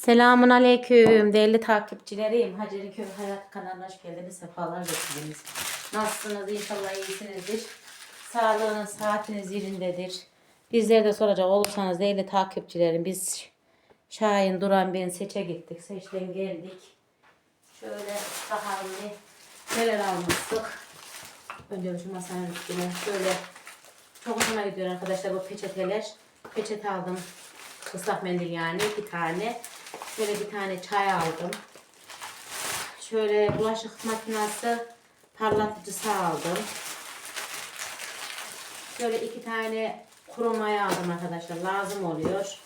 Selamun Aleyküm değerli takipçilerim. Hacer'in Köy Hayat kanalına hoş geldiniz. Sefalar getirdiniz. Nasılsınız? İnşallah iyisinizdir. Sağlığınız, saatiniz yerindedir. Bizleri de soracak olursanız değerli takipçilerim biz Şahin Duran ben seçe gittik. Seçten geldik. Şöyle iyi neler almıştık. Önce şu masanın üstüne şöyle çok hoşuma gidiyor arkadaşlar bu peçeteler. Peçete aldım. Islak mendil yani iki tane. Şöyle bir tane çay aldım. Şöyle bulaşık makinesi parlatıcısı aldım. Şöyle iki tane kuru maya aldım arkadaşlar. Lazım oluyor.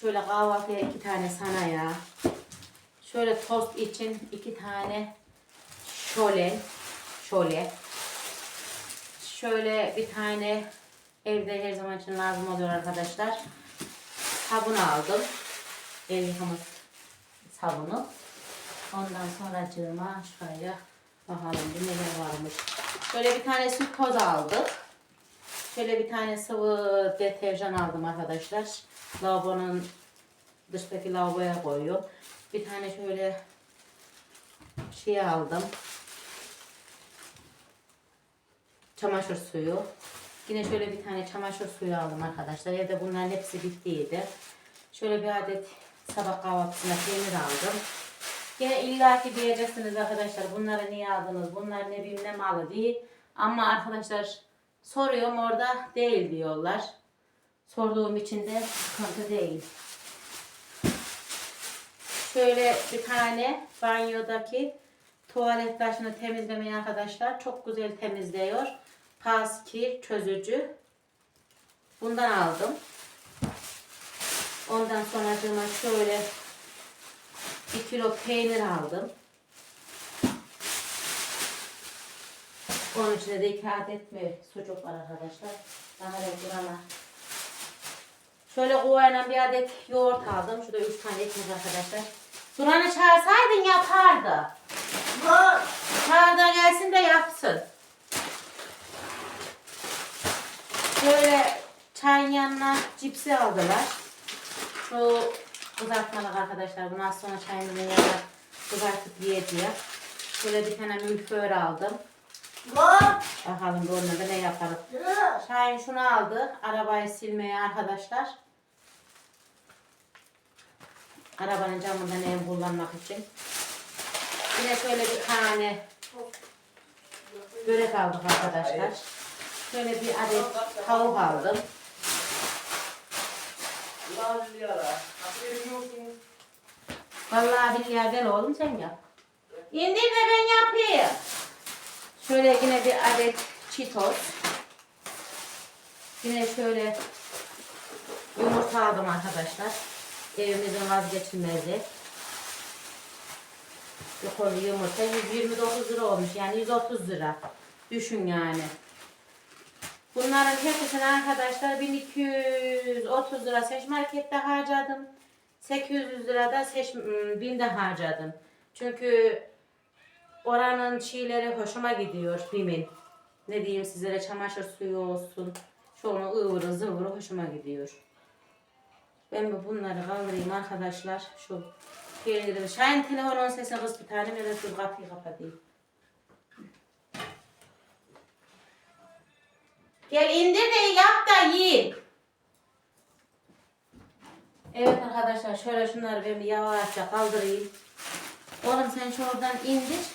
Şöyle kahvaltıya iki tane sanaya. Şöyle tost için iki tane şölen. Şöyle. Şöyle bir tane evde her zaman için lazım oluyor arkadaşlar. Sabun aldım. El sabunu. Ondan sonra cığıma şöyle bakalım bir neler varmış. Şöyle bir tane süt toz aldık. Şöyle bir tane sıvı deterjan aldım arkadaşlar. Lavabonun dıştaki lavaboya koyuyor. Bir tane şöyle şey aldım. Çamaşır suyu. Yine şöyle bir tane çamaşır suyu aldım arkadaşlar. Evde bunların hepsi bittiydi. Şöyle bir adet sabah kahvaltısına peynir aldım. Yine illaki diyeceksiniz arkadaşlar bunları niye aldınız? Bunlar ne bileyim ne malı değil. Ama arkadaşlar soruyorum orada değil diyorlar. Sorduğum için de sıkıntı değil. Şöyle bir tane banyodaki tuvalet taşını temizlemeyi arkadaşlar çok güzel temizliyor. Paski çözücü. Bundan aldım. Ondan sonra şöyle 1 kilo peynir aldım. Onun içinde de iki adet mi sucuk var arkadaşlar. Daha da durana. Şöyle kuvayla bir adet yoğurt aldım. Şurada üç tane ekmek arkadaşlar. Duran'ı çağırsaydın yapardı. Çağır da gelsin de yapsın. Şöyle çayın yanına cipsi aldılar. Şu kızartmalık arkadaşlar. Bunu az sonra çayın yanına kızartıp yiyeceğiz. Şöyle bir tane mülför aldım. Bakalım bu onunla da ne yaparız. Şahin şunu aldı. Arabayı silmeye arkadaşlar. Arabanın camından ev kullanmak için. Yine şöyle bir tane börek aldık arkadaşlar. Şöyle bir adet tavuk aldım. Vallahi billahi ver oğlum sen yap. İndir de ben yapayım. Şöyle yine bir adet çitos. Yine şöyle yumurta aldım arkadaşlar. Evimizin vazgeçilmezi. Yukarı yumurta 129 lira olmuş. Yani 130 lira. Düşün yani. Bunların hepsini arkadaşlar 1230 lira seç markette harcadım. 800 lira da seç ım, BİM'de harcadım. Çünkü oranın şeyleri hoşuma gidiyor BİM'in. Ne diyeyim sizlere çamaşır suyu olsun. Çoğunu ıvırı zıvırı hoşuma gidiyor. Ben bu bunları kaldırayım arkadaşlar. Şu peyniri. Şahin telefonun sesini kız bir tane. Ben de kapıyı kapatayım. Gel indir de yap da yiyin. Evet arkadaşlar şöyle şunları ben bir yavaşça kaldırayım. Oğlum sen şuradan indir.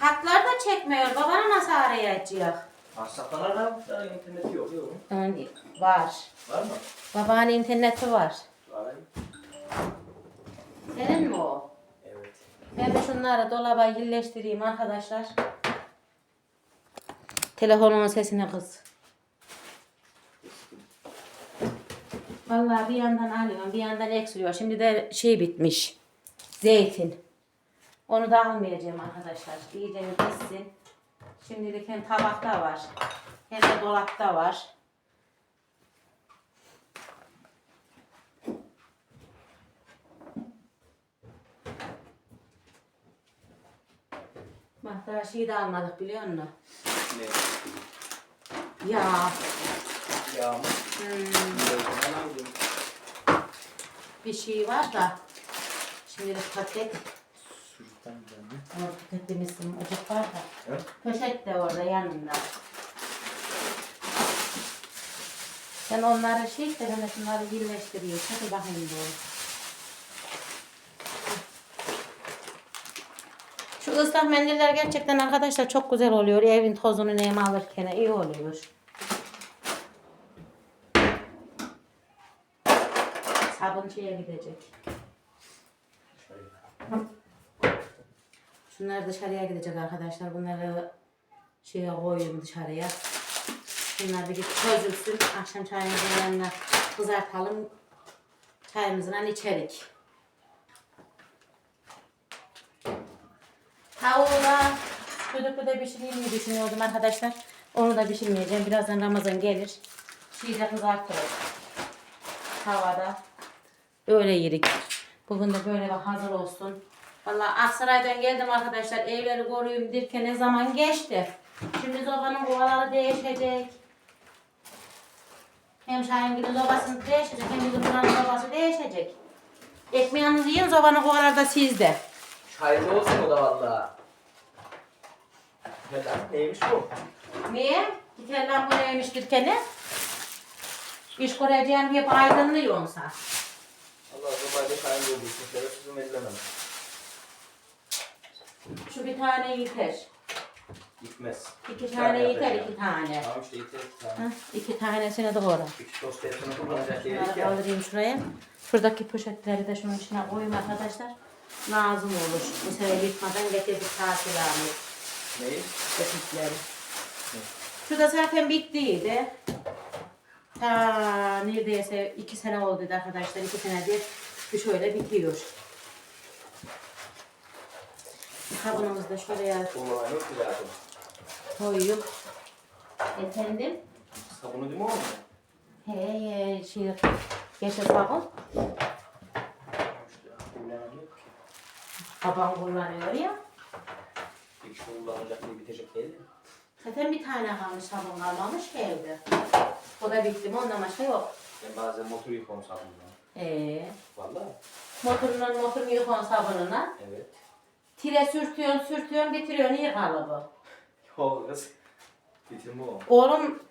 Hatlar da çekmiyor. Babana nasıl arayacak? Hastalar da interneti yok yok. Yani var. Var mı? Babanın interneti var. Var. Senin mi o? Evet. Ben de şunları dolaba yerleştireyim arkadaşlar. Telefonun sesine kız. Vallahi bir yandan alıyorum, bir yandan eksiliyor. Şimdi de şey bitmiş. Zeytin. Onu da almayacağım arkadaşlar. İyice pişsin. Şimdilik hem tabakta var. Hem de dolapta var. Daha şeyi de almadık biliyor musun? Ne? Ya. Mı? Hmm. Yok, ben aldım. bir şey var da. Şimdi de paket. Sucuktan güzel mi? Orada paketlemişsin. Ocak var da. Evet. Poşet de orada yanında. Ben onları şey işte ben de şunları birleştiriyorum. Hadi bakayım doğru. Şu ıslak mendiller gerçekten arkadaşlar çok güzel oluyor. Evin tozunu neyme alırken iyi oluyor. Sabun şeye gidecek. Şunlar dışarıya gidecek arkadaşlar. Bunları şeye koyuyorum dışarıya. Bunlar bir çözülsün. Akşam çayımızın yanına kızartalım. Çayımızdan içerik. Tavuğu da düdüklü de pişireyim mi düşünüyordum arkadaşlar. Onu da pişirmeyeceğim. Birazdan Ramazan gelir. Şeyi de kızartırız. Tavada. Öyle yedik. Bugün de böyle bak hazır olsun. Vallahi Aksaray'dan geldim arkadaşlar. Evleri koruyayım derken ne zaman geçti. Şimdi zobanın kovaları değişecek. Hem Şahingil'in zobası değişecek hem bizim buranın zobası değişecek. Ekmeğinizi yiyin zobanın kovaları da sizde. Çaylı olsun o da valla. Ne lan? Neymiş bu? Niye? Dikenler bu neymiş dikeni? İş kuracağım hep aydınlıyorsa. Allah zobayla çaylı olduğu için şerefsizim ellemem. Şu bir tane yeter. Gitmez. İki tane yeter yapacağım. iki tane. Tamam işte yeter iki tane. Hah, iki tanesini doğru. İki tost hepsini kullanacak Şunları ya. kaldırayım şuraya. Şuradaki poşetleri de şunun içine koyayım arkadaşlar. Lazım olur. Bu sefer yıkmadan getirdik tatil almayı. Neyi? Poşetleri. Şurada zaten bittiydi. Ta neredeyse iki sene oldu arkadaşlar. iki senedir bir şöyle bitiyor. Sabunumuzu da şuraya Kullanma yok ki zaten. Efendim? Sabunu değil mi oğlum? He, he, şey, yeşil sabun. İşte kullanan yok ki. Babam kullanıyor ya. Bir kişi kullanacak diye bitecek değil mi? Zaten bir tane kalmış sabun kalmamış ki evde. O da bitti mi ondan başka yok. Ben bazen motor yıkıyorum sabunla. Ee, Valla. motorunun motor yıkon sabununa. Evet. Tire sürtüyorsun sürtüyorsun bitiriyorsun iyi kalıbı. Yok kız. Bitirme o. Oğlum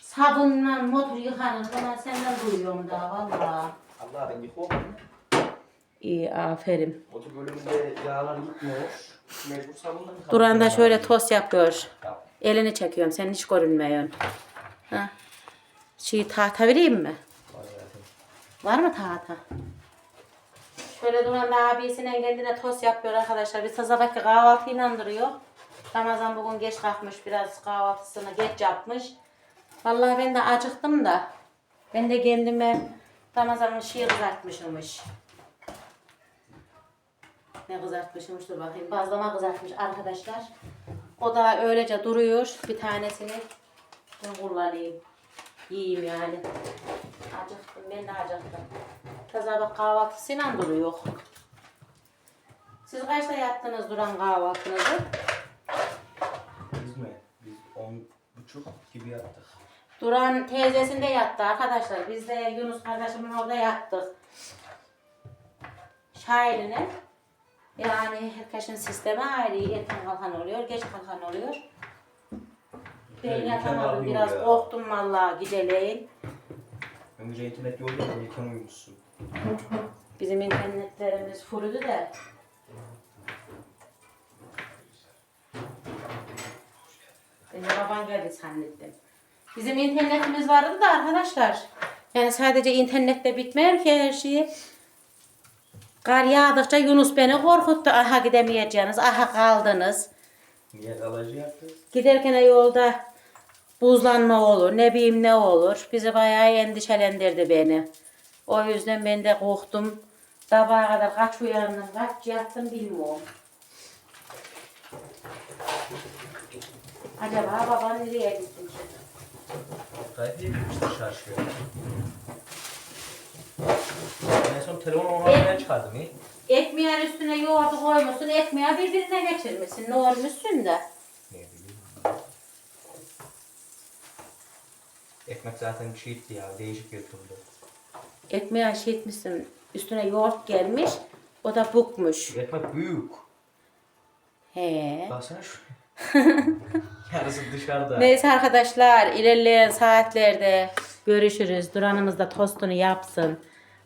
sabunla motor yıkanır bana senden duyuyorum daha valla. Allah ben yıkıyorum. İyi aferin. Motor bölümünde yağlar gitmiyor. Mecbur sabunla. Duran da şöyle tost yapıyor. Tamam. Elini çekiyorum sen hiç görünmüyorsun. Ha. Şey tahta vereyim mi? Var mı tahta? Şöyle Duran da abisinin kendine tost yapıyor arkadaşlar. Bir sabahki kahvaltı inandırıyor. Ramazan bugün geç kalkmış. Biraz kahvaltısını geç yapmış. Vallahi ben de acıktım da. Ben de kendime Ramazan'ın şiir kızartmışımmış. Ne kızartmışımmış dur bakayım. Bazlama kızartmış arkadaşlar. O da öylece duruyor. Bir tanesini ben kullanayım. Yiyeyim yani. Acıktım ben de acıktım. Kaza bak kahvaltısıyla duruyor. Siz kaçta yaptınız duran kahvaltınızı? Biz mi? Biz on buçuk gibi yaptık. Duran teyzesinde yattı arkadaşlar. Biz de Yunus kardeşimin orada yattık. Şairine. Yani herkesin sistemi ayrı. Erken kalkan oluyor, geç kalkan oluyor. Ben Evet, yatamadım. Biraz ya. korktum vallahi geceleyin. Önce internet yolda da erken uyumuşsun. Bizim internetlerimiz fulldu de. Ben de baban geldi zannettim. Bizim internetimiz vardı da arkadaşlar. Yani sadece internette bitmiyor ki her şey. Kar yağdıkça Yunus beni korkuttu. Aha gidemeyeceğiniz, aha kaldınız. Niye kalacı yaptın? Giderken yolda buzlanma olur, ne bileyim ne olur. Bizi bayağı endişelendirdi beni. O yüzden ben de korktum. Sabaha kadar kaç uyandım, kaç yattım bilmiyorum. Acaba baban nereye gitti iyi gitmişti çarşıya. En son telefonu Evet. oraya çıkardım iyi. Ekmeğin üstüne yoğurdu koymuşsun, ekmeği birbirine geçirmişsin. Ne olmuşsun da? Ne bileyim. Ekmek zaten çiğitti ya, değişik götürdü. Ekmeği şey etmişsin, Üstüne yoğurt gelmiş. O da bukmuş. Ekmek büyük. He. Baksana şu. Yarısı dışarıda. Neyse arkadaşlar ilerleyen saatlerde görüşürüz. Duranımız da tostunu yapsın.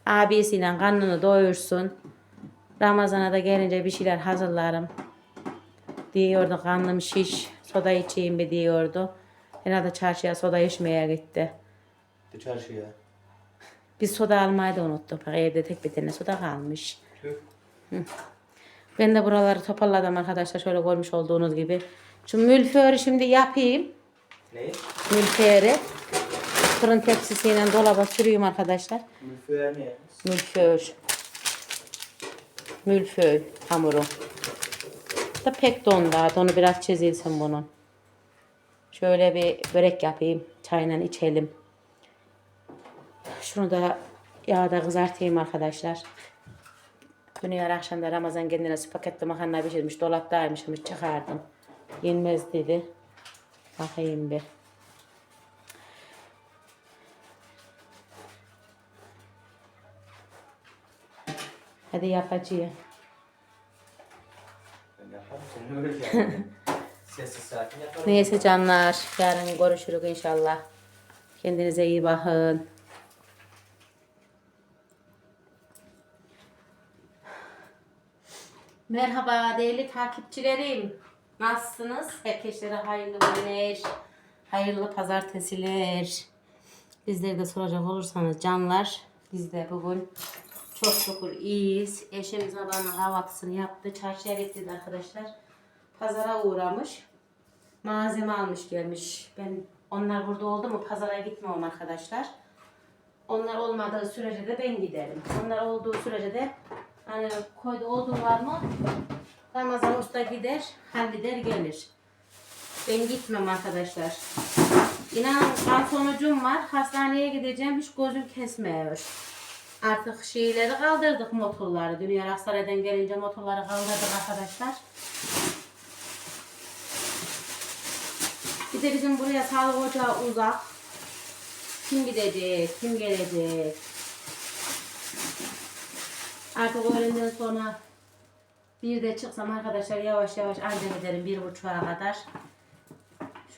Abisiyle karnını doyursun. Ramazana da gelince bir şeyler hazırlarım. Diyordu karnım şiş. Soda içeyim bir diyordu. Herhalde çarşıya soda içmeye gitti. Çarşıya. Biz soda almayı da unuttuk. Bak evde tek bir tane soda kalmış. Tüh. Ben de buraları toparladım arkadaşlar. Şöyle görmüş olduğunuz gibi. Şu mülförü şimdi yapayım. Ne? Mülförü. Fırın tepsisiyle dolaba sürüyorum arkadaşlar. Müfeğe ne? Mülför. Mülför hamuru. Da pek dondu. ha. Donu biraz çizilsin bunun. Şöyle bir börek yapayım. Çayla içelim. Şunu da yağda kızartayım arkadaşlar. Dün yarın akşam da Ramazan kendine paketli makarna pişirmiş. Dolaptaymış. Hiç çıkardım. Yenmez dedi. Bakayım bir. Hadi. Sessiz sakin yaparım. Neyse canlar. Yarın görüşürüz inşallah. Kendinize iyi bakın. Merhaba değerli takipçilerim. Nasılsınız? Herkeslere hayırlı günler. Hayırlı pazartesiler. Bizleri de soracak olursanız canlar. Biz de bugün çok şükür iyiyiz. Eşim sabahın kahvaltısını yaptı. Çarşıya gitti arkadaşlar. Pazara uğramış malzeme almış gelmiş. Ben onlar burada oldu mu pazara gitmem arkadaşlar. Onlar olmadığı sürece de ben giderim. Onlar olduğu sürece de hani koyda olduğu var mı Ramazan usta gider, halleder gelir. Ben gitmem arkadaşlar. İnanın kan sonucum var. Hastaneye gideceğim. Hiç gözüm kesmiyor. Artık şeyleri kaldırdık motorları. Dünya Aksaray'dan gelince motorları kaldırdık arkadaşlar. Bir de bizim buraya sağlık ocağı uzak. Kim gidecek, kim gelecek? Artık öğlenden sonra bir de çıksam arkadaşlar yavaş yavaş anca ederim bir buçuğa kadar.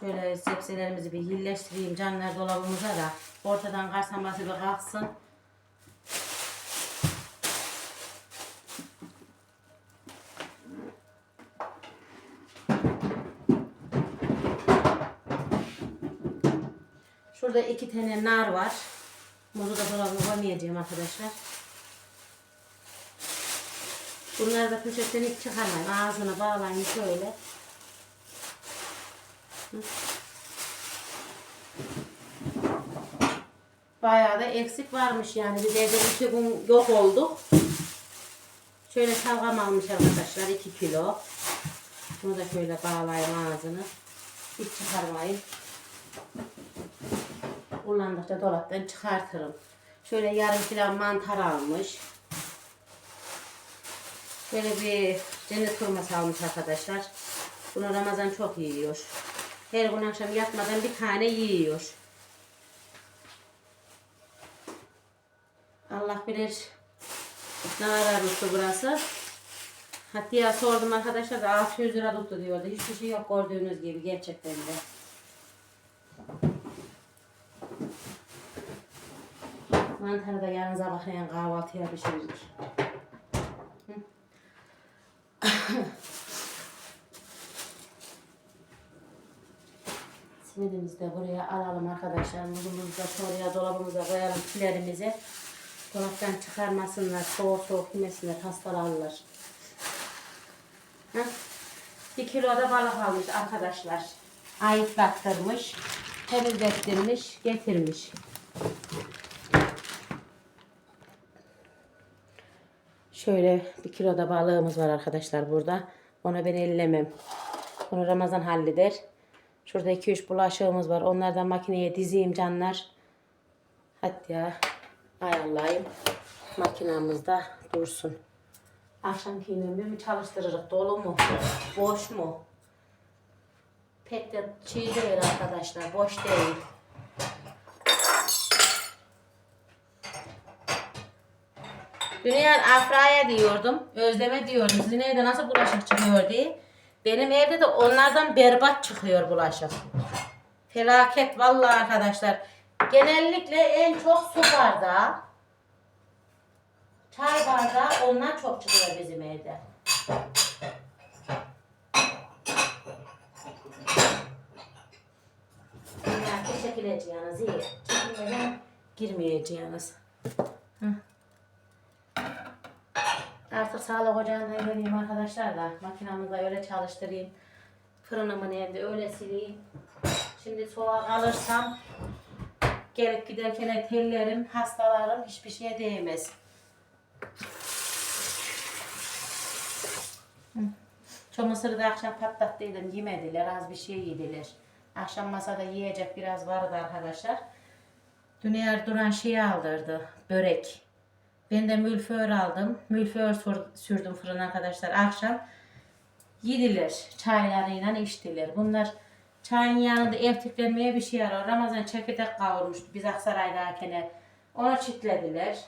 Şöyle sebzelerimizi bir hilleştireyim canlar dolabımıza da ortadan karsaması bir kalksın. Şurada iki tane nar var. Muzu da dolabına koymayacağım arkadaşlar. Bunları da poşetten hiç çıkarmayın. Ağzına bağlayın şöyle. Bayağı da eksik varmış yani. Biz evde iki gün yok olduk. Şöyle salgam almış arkadaşlar 2 kilo. Bunu da şöyle bağlayın ağzını. Hiç çıkarmayın kullandıkça dolaptan çıkartırım. Şöyle yarım kilo mantar almış. Böyle bir cennet hurması almış arkadaşlar. Bunu Ramazan çok yiyor. Her gün akşam yatmadan bir tane yiyor. Allah bilir ne tuttu burası. Hatta sordum arkadaşlar da 600 lira tuttu diyordu. Hiçbir şey yok gördüğünüz gibi gerçekten de. Mantarı da yarın sabahleyin kahvaltıya pişirilir. Hı. Simidimizi de buraya alalım arkadaşlar. Muzumuzu da şuraya dolabımıza koyalım pilerimizi. Dolaptan çıkarmasınlar, soğuk soğuk yemesinler, hastalanırlar. Hı? Bir kilo da balık almış arkadaşlar. Ayıklattırmış, temizlettirmiş, getirmiş. Şöyle bir kilo da balığımız var arkadaşlar burada. Onu ben ellemem. Onu Ramazan halleder. Şurada 2-3 bulaşığımız var. Onlardan makineye dizeyim canlar. Hatta ayarlayayım. Makinamızda dursun. Akşamki mi çalıştırırız? Dolu mu? Boş mu? Pek de çiğ değil arkadaşlar. Boş değil. Dünya Afra'ya diyordum. Özleme diyordum. Sizin evde nasıl bulaşık çıkıyor diye. Benim evde de onlardan berbat çıkıyor bulaşık. Felaket vallahi arkadaşlar. Genellikle en çok su bardağı, çay bardağı ondan çok çıkıyor bizim evde. Çekileceğiniz iyi. Çekilmeden girmeyeceğiniz. Hı. Artık sağlık ocağına geleyim arkadaşlar da makinamı da öyle çalıştırayım. Fırınımın evde öyle sileyim. Şimdi soğuk alırsam gelip giderken tellerim, hastalarım hiçbir şeye değmez. Şu mısırı da akşam patlattıydım yemediler az bir şey yediler. Akşam masada yiyecek biraz vardı arkadaşlar. Dünya duran şeyi aldırdı. Börek. Ben de mülför aldım. Mülför sür- sürdüm fırına arkadaşlar. Akşam yediler. Çaylarıyla içtiler. Bunlar çayın yanında evtiklenmeye bir şey yarar. Ramazan çekirdek kavurmuştu biz Aksaray'dakine. Onu çitlediler.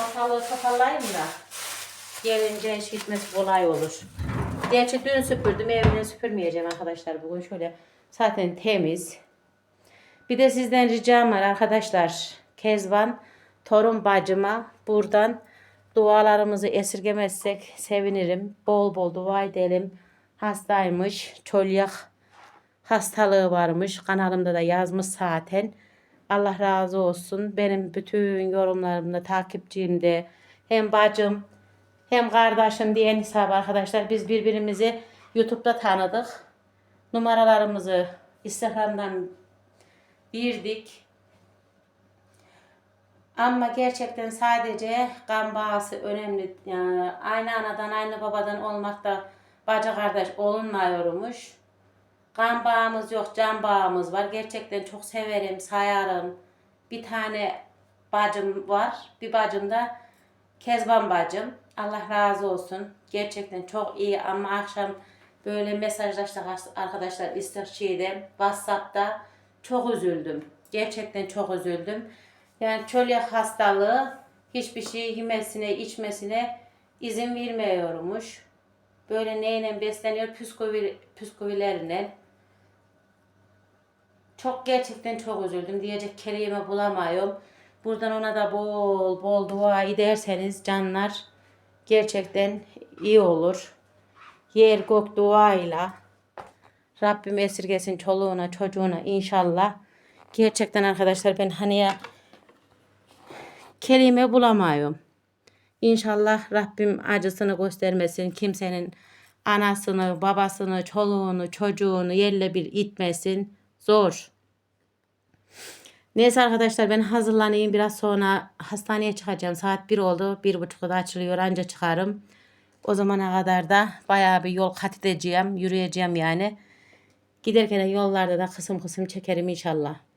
Ortalığı toparlayayım da gelince iş gitmesi kolay olur. Gerçi dün süpürdüm. Evini süpürmeyeceğim arkadaşlar. Bugün şöyle zaten temiz. Bir de sizden ricam var arkadaşlar. Kezban, torun bacıma buradan dualarımızı esirgemezsek sevinirim. Bol bol dua edelim. Hastaymış, çolyak hastalığı varmış. Kanalımda da yazmış zaten. Allah razı olsun. Benim bütün yorumlarımda, takipçimde hem bacım hem kardeşim diyen hesap arkadaşlar. Biz birbirimizi YouTube'da tanıdık. Numaralarımızı Instagram'dan birdik. Ama gerçekten sadece kan bağısı önemli. Yani aynı anadan aynı babadan olmak da bacı kardeş olunmuyormuş. Kan bağımız yok, can bağımız var. Gerçekten çok severim, sayarım. Bir tane bacım var. Bir bacım da Kezban bacım. Allah razı olsun. Gerçekten çok iyi ama akşam böyle mesajlaştık arkadaşlar istikçiydi. Whatsapp'ta çok üzüldüm. Gerçekten çok üzüldüm. Yani çölyak hastalığı hiçbir şey yemesine, içmesine izin vermiyormuş. Böyle neyle besleniyor? Püsküvi, püsküvilerle. Çok gerçekten çok üzüldüm. Diyecek kelime bulamıyorum. Buradan ona da bol bol dua ederseniz canlar gerçekten iyi olur. Yer gök duayla Rabbim esirgesin çoluğuna çocuğuna inşallah. Gerçekten arkadaşlar ben hani ya kelime bulamıyorum. İnşallah Rabbim acısını göstermesin. Kimsenin anasını, babasını, çoluğunu, çocuğunu yerle bir itmesin. Zor. Neyse arkadaşlar ben hazırlanayım. Biraz sonra hastaneye çıkacağım. Saat 1 oldu. Bir buçukta açılıyor. Anca çıkarım. O zamana kadar da bayağı bir yol kat edeceğim. Yürüyeceğim yani. Giderken de yollarda da kısım kısım çekerim inşallah.